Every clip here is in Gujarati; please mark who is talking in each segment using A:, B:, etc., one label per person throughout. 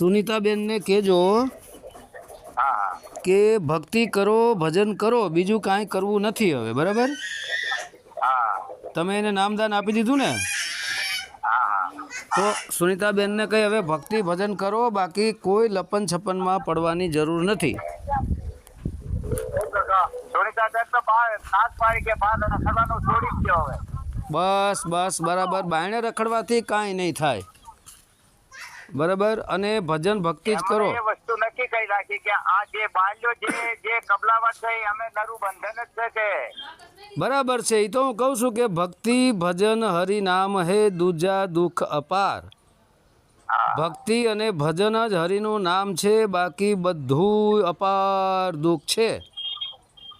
A: સુનીતાબેનને કહેજો કે ભક્તિ કરો, ભજન કરો, બીજું કાંઈ કરવું નથી હવે, બરાબર? તમે એને નામદાન આપી દીધું ને? તો સુનીતાબેનને કહી, હવે ભક્તિ, ભજન કરો, બાકી કોઈ લપન છપનમાં પડવાની જરૂર નથી. બસ બસ, બરાબર. બાયણે રખડવાથી કાંઈ નહીં થાય. બરાબર? અને ભજન ભક્તિ જ કરો.
B: એ વસ્તુ નક્કી કરી રાખી કે આ જે બાલ્યો જે જે કબલાવટ છે અમે નરુ બંધન જ છે
A: બરાબર છે. એ તો હું કહું છું કે ભક્તિ ભજન હરિ નામ હે દુજા દુઃખ અપાર. ભક્તિ અને ભજન જ હરિનું નામ છે બાકી બધું અપાર દુઃખ છે.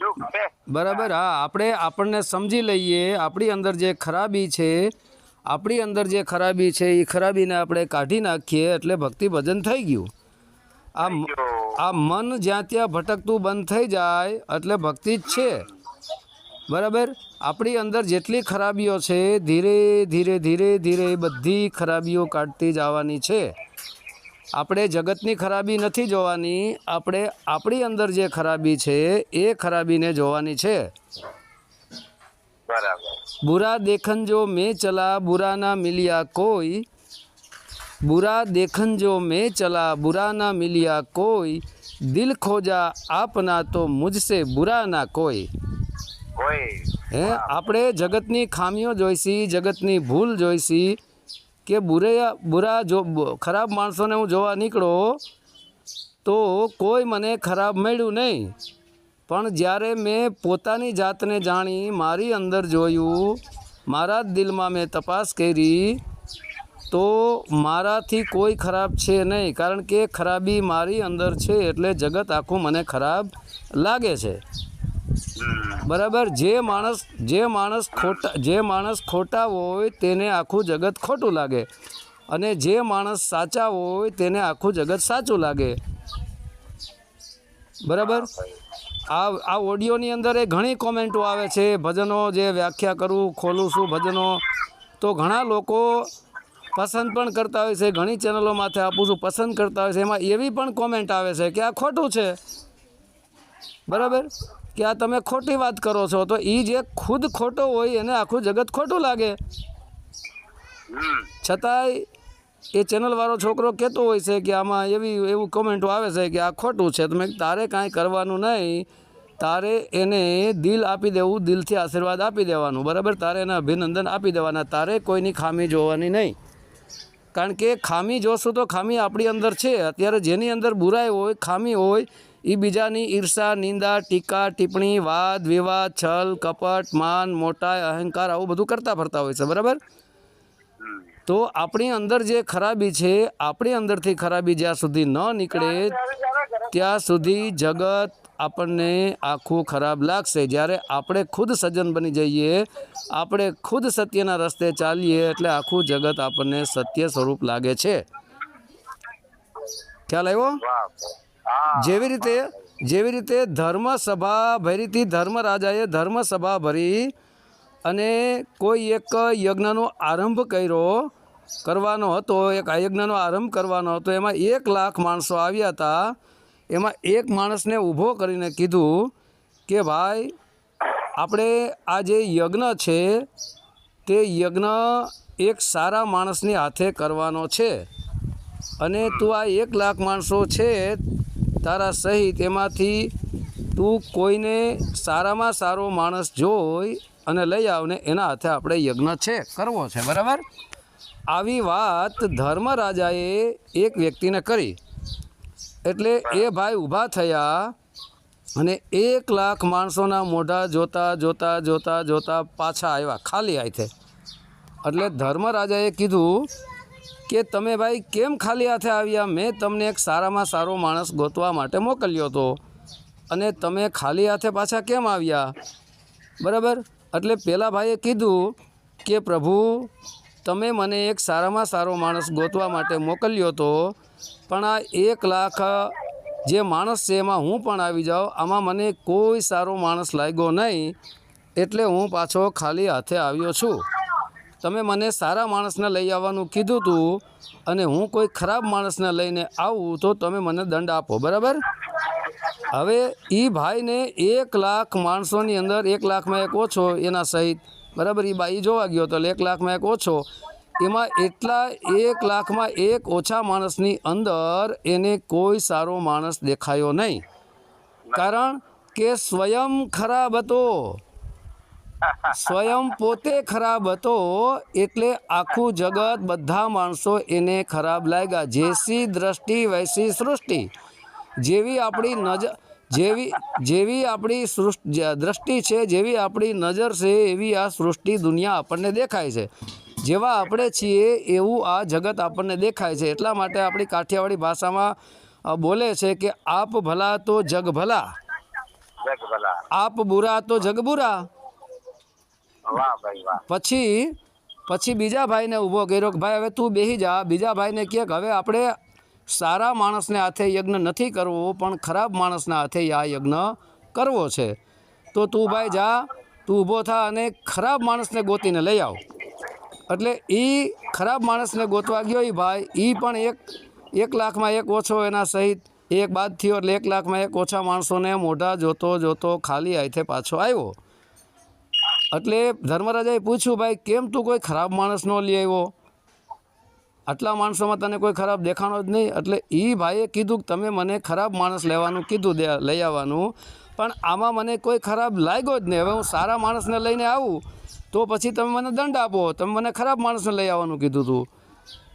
B: દુઃખ છે.
A: બરાબર? હા આપણે આપણને સમજી લઈએ. આપણી અંદર જે ખરાબી છે આપણી અંદર જે ખરાબી છે એ ખરાબીને આપણે કાઢી નાખીએ એટલે ભક્તિ ભજન થઈ ગયું. આ આ મન જ્યાં ત્યાં ભટકતું બંધ થઈ જાય એટલે ભક્તિ જ છે. બરાબર? આપણી અંદર જેટલી ખરાબીઓ છે ધીરે ધીરે ધીરે ધીરે બધી ખરાબીઓ કાઢતી જવાની છે. આપણે જગતની ખરાબી નથી જોવાની આપણે આપણી અંદર જે ખરાબી છે એ ખરાબીને જોવાની છે. બુરા દેખન જો મેં ચલા બુરાના મિલ્યા કોઈ. બુરા દેખન જો મેં ચલા બુરાના મિલ્યા કોઈ. દિલ ખોજા આપના તો મુજસે બુરા ના કોઈ. હે આપણે જગતની ખામીઓ જોઈશી જગતની ભૂલ જોઈશી કે બુરે બુરા જો ખરાબ માણસોને હું જોવા નીકળો તો કોઈ મને ખરાબ મળ્યું નહીં. પણ જ્યારે મેં પોતાની જાતને જાણી મારી અંદર જોયું, મારા દિલમાં મેં તપાસ કરી, તો મારાથી કોઈ ખરાબ છે નહીં. કારણ કે ખરાબી મારી અંદર છે એટલે જગત આખું મને ખરાબ લાગે છે. બરાબર? જે માણસ જે માણસ ખોટા, જે માણસ ખોટા હોય તેને આખું જગત ખોટું લાગે. અને જે માણસ સાચા હોય તેને આખું જગત સાચું લાગે. બરાબર? આ આ ઓડિયોની અંદર એ ઘણી કોમેન્ટો આવે છે ભજનો જે વ્યાખ્યા કરું ખોલું છું ભજનો. તો ઘણા લોકો પસંદ પણ કરતા હોય છે ઘણી ચેનલો માથે આપું છું પસંદ કરતા હોય છે. એમાં એવી પણ કોમેન્ટ આવે છે કે આ ખોટું છે. બરાબર? કે આ તમે ખોટી વાત કરો છો. તો એ જે ખુદ ખોટો હોય એને આખું જગત ખોટું લાગે. છતાંય એ ચેનલવાળો છોકરો કહેતો હોય છે કે આમાં એવી, એવું કોમેન્ટો આવે છે કે આ ખોટું છે. તમે તારે કાંઈ કરવાનું નહીં. તારે એને દિલ આપી દેવું, દિલથી આશીર્વાદ આપી દેવાનું. બરાબર? તારે એને અભિનંદન આપી દેવાના. તારે કોઈની ખામી જોવાની નહીં. કારણ કે ખામી જોશું તો ખામી આપણી અંદર છે. અત્યારે જેની અંદર બુરાઈ હોય, ખામી હોય એ બીજાની ઈર્ષા, નિંદા, ટીકા, ટિપ્પણી, વાદ, વિવાદ, છલ, કપટ, માન, મોટાઈ, અહંકાર આવું બધું કરતા ફરતા હોય છે. બરાબર. તો આપણી અંદર જે ખરાબી છે, આપણી અંદરથી ખરાબી જ્યાં સુધી ન નીકળે, ત્યાં સુધી જગત આપણને આખું ખરાબ લાગશે. જ્યારે આપણે ખુદ સજ્જન બની જઈએ, આપણે ખુદ સત્યના રસ્તે ચાલીએ, એટલે આખું જગત આપણને સત્ય સ્વરૂપ લાગે છે. ખ્યાલ આવ્યો? જેવી રીતે જેવી રીતે ધર્મ સભા ભરીથી ધર્મ રાજાએ ધર્મ સભા ભરી અને કોઈ એક યજ્ઞનો આરંભ કર્યો કરવાનો હતો, એક યજ્ઞનો આરંભ કરવાનો હતો, એમાં એક લાખ માણસો આવ્યા હતા. એમાં એક માણસને ઊભો કરીને કીધું કે ભાઈ, આપણે આ જે યજ્ઞ છે, તે યજ્ઞ એક સારા માણસની હાથે કરવાનો છે. અને તું આ એક લાખ માણસો છે તારા સહિત, એમાંથી તું કોઈને સારામાં સારો માણસ જોઈ અને લઈ આવને એના હાથે આપણે યજ્ઞ છે, કરવો છે, બરાબર? આવી વાત ધર્મરાજાએ એક વ્યક્તિને કરી. એટલે એ ભાઈ ઊભા થયા અને એક લાખ માણસોના મોઢા જોતા જોતા જોતા જોતા પાછા આવ્યા, ખાલી હાથે. એટલે ધર્મરાજાએ કીધું કે તમે ભાઈ કેમ ખાલી હાથે આવ્યા? મેં તમને એક સારામાં સારો માણસ ગોતવા માટે મોકલ્યો હતો અને તમે ખાલી હાથે પાછા કેમ આવ્યા? બરાબર? એટલે પેલા ભાઈએ કીધું કે, પ્રભુ, તમે મને એક સારામાં સારો માણસ ગોતવા માટે મોકલ્યો હતો પણ આ એક લાખ જે માણસ છે એમાં હું પણ આવી જાઉં, આમાં મને કોઈ સારો માણસ લાગ્યો નહીં, એટલે હું પાછો ખાલી હાથે આવ્યો છું. તમે મને સારા માણસને લઈ આવવાનું કીધું હતું અને હું કોઈ ખરાબ માણસને લઈને આવું તો તમે મને દંડ આપો, બરાબર? હવે એ ભાઈને એક લાખ માણસોની અંદર એક લાખમાં એક ઓછો એના સહિત, બરાબર? એ બાઈ જોવા ગયો તો એક લાખમાં એક ઓછો. એમાં એટલા એક લાખમાં એક ઓછા માણસની અંદર એને કોઈ સારો માણસ દેખાયો નહીં. કારણ કે સ્વયં ખરાબ હતો. સ્વયં પોતે ખરાબ હતો એટલે આખું જગત બધા માણસો એને ખરાબ લાગ્યા. જેસી દ્રષ્ટિ, વૈસી સૃષ્ટિ. જેવી આપણી નજર જેવી જેવી આપણી સૃષ્ટિ દ્રષ્ટિ છે જેવી આપણી નજર છે એવી આ સૃષ્ટિ દુનિયા આપણને દેખાય છે. જેવા આપણે છીએ એવું આ જગત આપણને દેખાય છે. એટલા માટે આપણી કાઠિયાવાડી ભાષામાં બોલે છે કે આપ ભલા તો જગ ભલા. આપ બુરા તો જગ બુરા. પછી પછી બીજા ભાઈને ઊભો કર્યો કે ભાઈ હવે તું બેહી જા. બીજા ભાઈને કહે કે હવે આપણે સારા માણસને હાથે યજ્ઞ નથી કરવો, પણ ખરાબ માણસના હાથે આ યજ્ઞ કરવો છે. તો તું ભાઈ જા, તું ઊભો થા અને ખરાબ માણસને ગોતીને લઈ આવ. એટલે એ ખરાબ માણસને ગોતવા ગયો એ ભાઈ એ પણ એક એક લાખમાં એક ઓછો એના સહિત એક બાદ થયો એટલે એક લાખમાં એક ઓછા માણસોને મોઢા જોતો જોતો ખાલી હાથે પાછો આવ્યો. એટલે ધર્મરાજાએ પૂછ્યું, ભાઈ, કેમ તું કોઈ ખરાબ માણસ ન લઈ આવ્યો? આટલા માણસોમાં તને કોઈ ખરાબ દેખાણો જ નહીં. એટલે એ ભાઈએ કીધું કે તમે મને ખરાબ માણસ લેવાનું કીધું લઈ આવવાનું. પણ આમાં મને કોઈ ખરાબ લાગ્યો જ નહીં. હવે હું સારા માણસને લઈને આવું, તો પછી તમે મને દંડ આપો. તમે મને ખરાબ માણસને લઈ આવવાનું કીધું હતું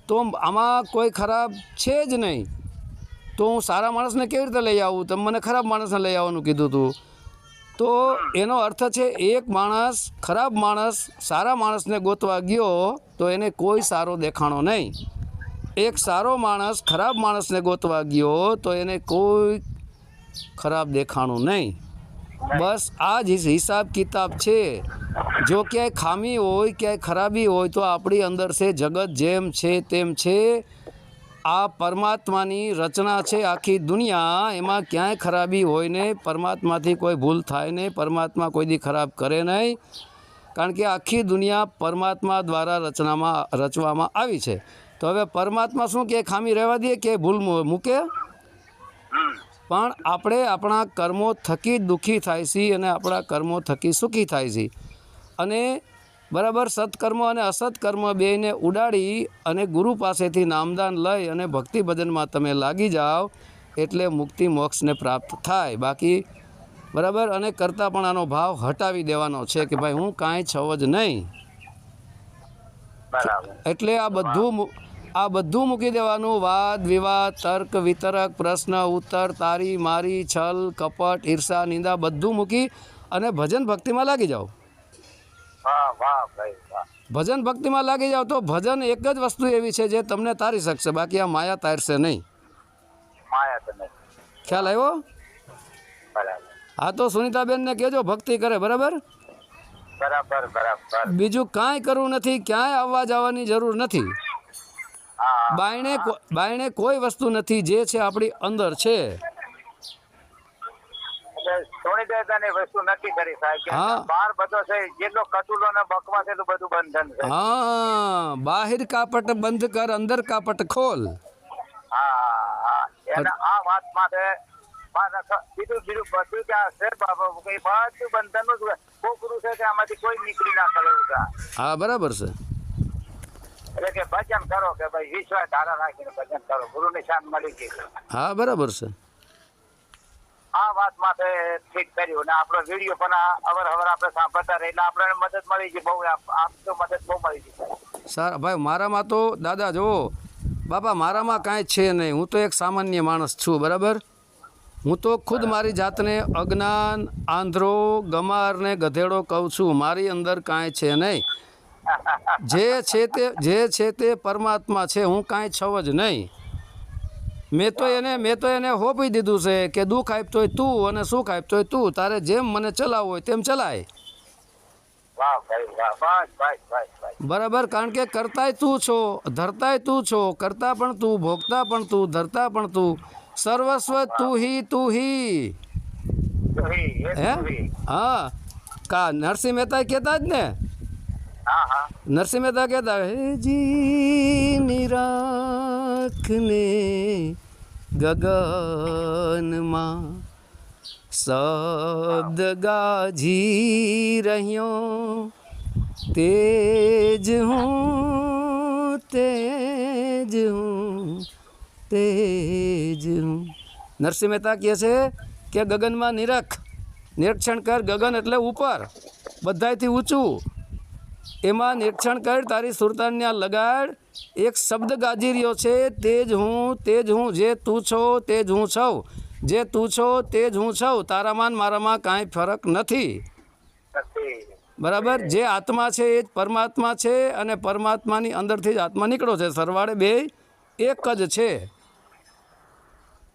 A: તો આમાં કોઈ ખરાબ છે જ નહીં. તો હું સારા માણસને કેવી રીતે લઈ આવું? તમે મને ખરાબ માણસને લઈ આવવાનું કીધું હતું તો એનો અર્થ છે, એક માણસ, ખરાબ માણસ, સારા માણસને ગોતવા ગયો, તો એને કોઈ સારો દેખાણો નહીં. એક સારો માણસ, ખરાબ માણસને ગોતવા ગયો, તો એને કોઈ ખરાબ દેખાણું નહીં. બસ આ જ હિસાબ કિતાબ છે. જો ક્યાંય ખામી હોય, ક્યાંય ખરાબી હોય, તો આપણી અંદર છે, જગત જેમ છે તેમ છે. આ પરમાત્માની રચના છે આખી દુનિયા, એમાં ક્યાંય ખરાબી હોય નહીં, પરમાત્માથી કોઈ ભૂલ થાય નહીં, પરમાત્મા કોઈ દી ખરાબ કરે નહીં. કારણ કે આખી દુનિયા પરમાત્મા દ્વારા રચનામાં, રચવામાં આવી છે. તો હવે પરમાત્મા શું કે ખામી રહેવા દે કે ભૂલ મૂકે? પણ આપણે આપણા કર્મો થકી દુઃખી થાય છે અને આપણા કર્મો થકી સુખી થાય છે અને બરાબર સત્કર્મ અને અસત્કર્મ બેને ઉડાડી અને ગુરુ પાસેથી નામદાન લઈ અને ભક્તિ ભજનમાં તમે લાગી જાઓ એટલે મુક્તિ મોક્ષને પ્રાપ્ત થાય. બાકી બરાબર અને કરતાં પણ આનો ભાવ હટાવી દેવાનો છે કે ભાઈ હું કાંઈ છવ જ નહીં. એટલે આ બધું આ બધું મૂકી દેવાનું. વાદ વિવાદ તર્ક વિતરક પ્રશ્ન ઉત્તર તારી મારી છલ કપટ ઈર્ષા નિંદા બધું મૂકી અને ભજન ભક્તિમાં લાગી જાઓ. ભજન ભક્તિમાં લાગી જાવ તો ભજન એક જ વસ્તુ એવી છે જે તમને તારી શકશે બાકી આ માયા તારશે નહીં.
B: માયા
A: ખ્યાલ આવ્યો? હા તો સુનીતાબેનને કહેજો ભક્તિ કરે બરાબર?
B: બરાબર બરાબર.
A: બીજું કાંઈ કરવું નથી ક્યાંય આવવા જવાની જરૂર નથી. બાયણે બાયણે કોઈ વસ્તુ નથી જે છે આપણી અંદર છે.
B: એટલે સોની દેવતાની વસ્તુ નક્કી કરી સાહેબ કે
A: હા.
B: બહાર બધો છે જેટલો કટુલો ને બકવાસ એટલું બધું બંધન છે.
A: હા બાહિર કાપટ બંધ કર અંદર કાપટ ખોલ.
B: હા હા એના આ વાત માટે મારે ખ- બીજું બીજું બધું કે આ છે બાબા કે બધું બંધનનું જ કોકરું છે કે આમાંથી કોઈ નીકળી ના કરે એવું છે.
A: હા બરાબર છે.
B: એટલે કે ભજન કરો કે ભાઈ વિશ્વાસ ધારા રાખીને ભજન કરો. ગુરુ નિશાન મળી ગઈ.
A: હા બરાબર છે.
B: આ વાત માટે ઠીક કર્યું ને આપણો વીડિયો પણ અવર આપણે સાંભળતા રહે એટલે આપણને મદદ મળી ગઈ, બહુ આપ તો મદદ બહુ મળી ગઈ.
A: સારા, ભાઈ, મારામાં તો, દાદા, જુઓ, બાપા, મારામાં કાંઈ છે નહીં. હું તો એક સામાન્ય માણસ છું, બરાબર? હું તો ખુદ મારી જાતને અજ્ઞાન, આંધ્રો, ગમાર ને ગધેડો કહું છું. મારી અંદર કાંઈ છે નહીં. જે છે તે, જે છે તે પરમાત્મા છે. હું કાંઈ છવ જ નહીં. મેં તો એને મેં તો એને હોપી દીધું છે કે દુઃખ આપતોય તું અને સુખ આપતોય તું. તારે જેમ મને ચલાવવું હોય તેમ ચલાય. બરાબર કારણ કે કરતાય તું છો ધરતાય તું છો કરતા પણ તું ભોગતા પણ તું ધરતા પણ તું. સર્વસ્વ તું હી તું હી. હે હા? કા નરસિંહ મહેતા કહેતા જ ને? નરસિંહ મહેતા કહેતા હે જી નિરાખને ગગનમાં શબ્દ ગાજી રહ્યો. તેજ હું તેજ હું તેજ હું. નરસિંહ મહેતા કહે છે કે ગગનમાં નિરખ, નિરીક્ષણ કર ગગન એટલે ઉપર, બધાયથી ઊંચું. એમાં નિરીક્ષણ કર, તારી સુરતાન્યા લગાડ. એક શબ્દ ગાજી રહ્યો છે, તે જ હું, તે જ હું, જે તું છો, તે જ હું છઉં જે તું છો, તે જ હું છઉં તારામાં મારામાં કાંઈ ફરક
B: નથી.
A: બરાબર? જે આત્મા છે, એ જ પરમાત્મા છે અને પરમાત્માની અંદરથી જ આત્મા નીકળો છે. સરવાળે બે, એક જ છે.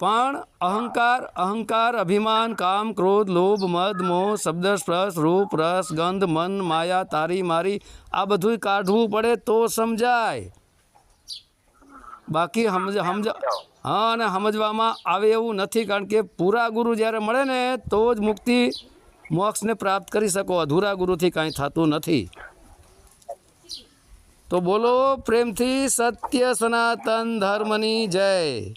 A: પણ અહંકાર અહંકાર અભિમાન, કામ, ક્રોધ, લોભ, મદ, મોહ શબ્દ સ્પર્શ રૂપ, રસ, ગંધ, મન, માયા, તારી, મારી, આ બધું કાઢવું પડે તો સમજાય. બાકી સમજ સમજ હા, અને સમજવામાં આવે એવું નથી, કારણ કે પૂરા ગુરુ જ્યારે મળે ને, તો જ મુક્તિ મોક્ષને પ્રાપ્ત કરી શકો. અધૂરા ગુરુથી કાંઈ થતું નથી. તો બોલો, પ્રેમથી સત્ય સનાતન ધર્મની જય.